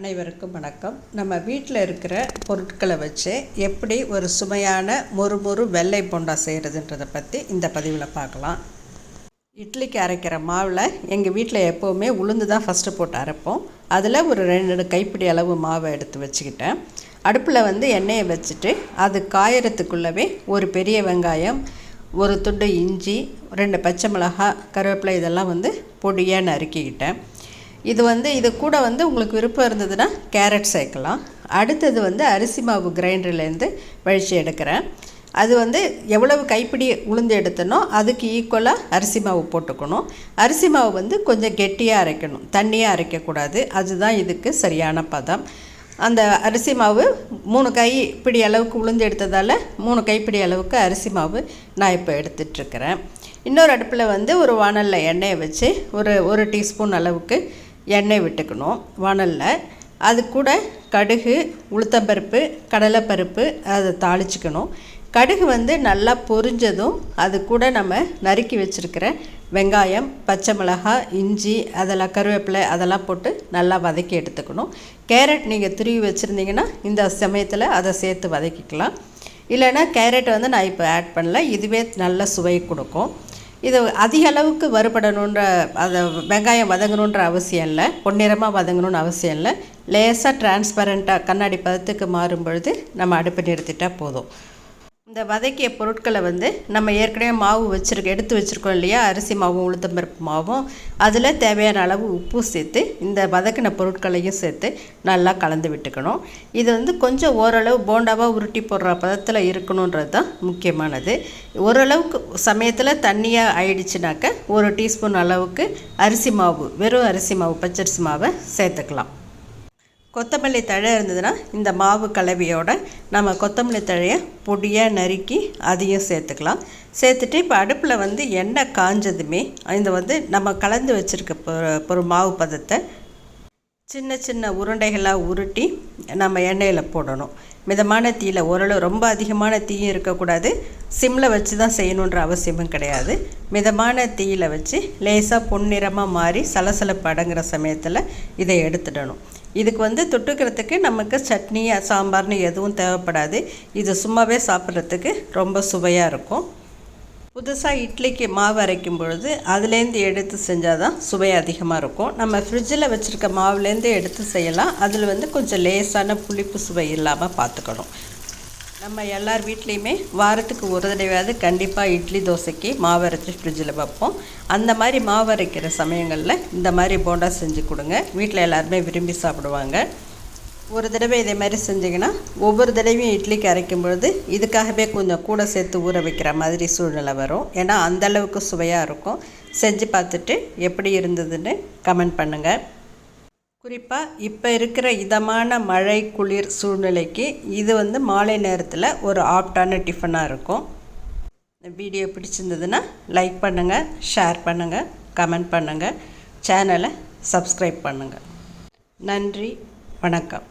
அனைவருக்கும் வணக்கம். நம்ம வீட்டில் இருக்கிற பொருட்களை வச்சு எப்படி ஒரு சுமையான மொறு வெள்ளை போண்டா செய்கிறதுன்றதை பற்றி இந்த பதிவில் பார்க்கலாம். இட்லிக்கு அரைக்கிற மாவில் எங்கள் வீட்டில் எப்போவுமே உளுந்து தான் ஃபஸ்ட்டு போட்டு அரைப்போம். அதில் ஒரு ரெண்டு கைப்பிடி அளவு மாவை எடுத்து வச்சுக்கிட்டேன். அடுப்பில் வந்து எண்ணெயை வச்சுட்டு அது காயறதுக்குள்ளவே ஒரு பெரிய வெங்காயம் ஒரு துண்டு இஞ்சி ரெண்டு பச்சை மிளகாய் கருவேப்பிலை இதெல்லாம் வந்து பொடியாக நறுக்கிக்கிட்டேன். இது வந்து இது கூட வந்து உங்களுக்கு விருப்பம் இருந்ததுன்னா கேரட் சேர்க்கலாம். அடுத்தது வந்து அரிசி மாவு கிரைண்டர்லேருந்து வழித்து எடுக்கிறேன். அது வந்து எவ்வளவு கைப்பிடி உளுந்து எடுத்தனோ அதுக்கு ஈக்குவலாக அரிசி மாவு போட்டுக்கணும். அரிசி மாவு வந்து கொஞ்சம் கெட்டியாக அரைக்கணும். தண்ணியாக அரைக்கக்கூடாது. அதுதான் இதுக்கு சரியான பதம். அந்த அரிசி மாவு மூணு கைப்பிடி அளவுக்கு உளுந்து எடுத்ததால் மூணு கைப்பிடி அளவுக்கு அரிசி மாவு நான் இப்போ எடுத்துட்ருக்கிறேன் இன்னொரு அடுப்பில் வந்து ஒரு வானலில் எண்ணெயை வச்சு ஒரு ஒரு டீஸ்பூன் அளவுக்கு எண்ணெய் விட்டுக்கணும் வானலில் அது கூட கடுகு உளுத்தம்பருப்பு கடலைப்பருப்பு அதை தாளிச்சிக்கணும். கடுகு வந்து நல்லா பொரிஞ்சதும் அது கூட நம்ம நறுக்கி வச்சுருக்கிற வெங்காயம் பச்சை மிளகாய் இஞ்சி அதெல்லாம் கருவேப்பிலை அதெல்லாம் போட்டு நல்லா வதக்கி எடுத்துக்கணும். கேரட் நீங்கள் துருவி வச்சுருந்தீங்கன்னா இந்த சமயத்தில் அதை சேர்த்து வதக்கிக்கலாம். இல்லைன்னா கேரட் வந்து நான் இப்போ ஆட் பண்ணல. இதுவே நல்ல சுவை கொடுக்கும். இது அதிக அளவுக்கு வறுபடணுன்ற அதை வெங்காயம் வதங்கணுன்ற அவசியம் இல்லை. பொன்னிறமாக வதங்கணுன்னு அவசியம் இல்லை. லேசாக டிரான்ஸ்பரண்ட்டாக கண்ணாடி பதத்துக்கு மாறும் பொழுது நம்ம அடுப்பு நிறுத்திட்டால் போதும். இந்த வதக்கிய பொருட்களை வந்து நம்ம ஏற்கனவே மாவு வச்சுருக்க எடுத்து வச்சுருக்கோம் இல்லையா? அரிசி மாவும் உளுத்தம்பருப்பு மாவும். அதில் தேவையான அளவு உப்பு சேர்த்து இந்த வதக்கின பொருட்களையும் சேர்த்து நல்லா கலந்து விட்டுக்கணும். இது வந்து கொஞ்சம் ஓரளவு போண்டாவாக உருட்டி போடுற பதத்தில் இருக்கணுன்றது தான் முக்கியமானது. ஓரளவுக்கு சமயத்தில் தண்ணியாக ஆயிடுச்சுனாக்க ஒரு டீஸ்பூன் அளவுக்கு அரிசி மாவு வெறும் அரிசி மாவு பச்சரிசி மாவை சேர்த்துக்கலாம். கொத்தமல்லி தழை இருந்ததுன்னா இந்த மாவு கலவையோட நம்ம கொத்தமல்லி தழையை பொடியாக நறுக்கி அதையும் சேர்த்துக்கலாம். சேர்த்துட்டு இப்போ அடுப்பில் வந்து எண்ணெய் காஞ்சதுமே இந்த வந்து நம்ம கலந்து வச்சுருக்க ஒரு மாவு பதத்தை சின்ன சின்ன உருண்டைகளாக உருட்டி நம்ம எண்ணெயில் போடணும். மிதமான தீயில் ஓரளவு ரொம்ப அதிகமான தீயும் இருக்கக்கூடாது. சிம்மில் வச்சு தான் செய்யணுன்ற அவசியமும் கிடையாது. மிதமான தீயில் வச்சு லேசாக பொன்னிறமாக மாறி சலசலப்பு அடங்குற சமயத்தில் இதை எடுத்துடணும். இதுக்கு வந்து தொட்டுக்கிறதுக்கு நமக்கு சட்னி சாம்பார்னு எதுவும் தேவைப்படாது. இது சும்மாவே சாப்பிட்றதுக்கு ரொம்ப சுவையாக இருக்கும். புதுசாக இட்லிக்கு மாவு அரைக்கும் பொழுது அதுலேருந்து எடுத்து செஞ்சால் தான் சுவை அதிகமாக இருக்கும். நம்ம ஃப்ரிட்ஜில் வச்சுருக்க மாவுலேருந்து எடுத்து செய்யலாம். அதில் வந்து கொஞ்சம் லேசான புளிப்பு சுவை இல்லாமல் பார்த்துக்கணும் நம்ம எல்லார் வீட்லேயுமே வாரத்துக்கு ஒரு தடவையாவது கண்டிப்பாக இட்லி தோசைக்கு மாவு அரைச்சி ஃப்ரிட்ஜில் வைப்போம். அந்த மாதிரி மாவு அரைக்கிற சமயங்களில் இந்த மாதிரி போண்டா செஞ்சு கொடுங்க. வீட்டில் எல்லாருமே விரும்பி சாப்பிடுவாங்க. ஒரு தடவை இதே மாதிரி செஞ்சிங்கன்னா ஒவ்வொரு தடவையும் இட்லிக்கு அரைக்கும் பொழுது இதுக்காகவே கொஞ்சம் கூட சேர்த்து ஊற வைக்கிற மாதிரி சூழ்நிலை வரும். ஏன்னா அந்தளவுக்கு சுவையாக இருக்கும். செஞ்சு பார்த்துட்டு எப்படி இருந்ததுன்னு கமெண்ட் பண்ணுங்கள் குறிப்பாக இப்போ இருக்கிற இதமான மழை குளிர் சூழ்நிலைக்கு இது வந்து மாலை நேரத்தில் ஒரு ஆப்டான டிஃபனாக இருக்கும். இந்த வீடியோ பிடிச்சிருந்ததுன்னா லைக் பண்ணுங்கள் ஷேர் பண்ணுங்கள் கமெண்ட் பண்ணுங்கள் சேனலை சப்ஸ்கிரைப் பண்ணுங்கள் நன்றி வணக்கம்.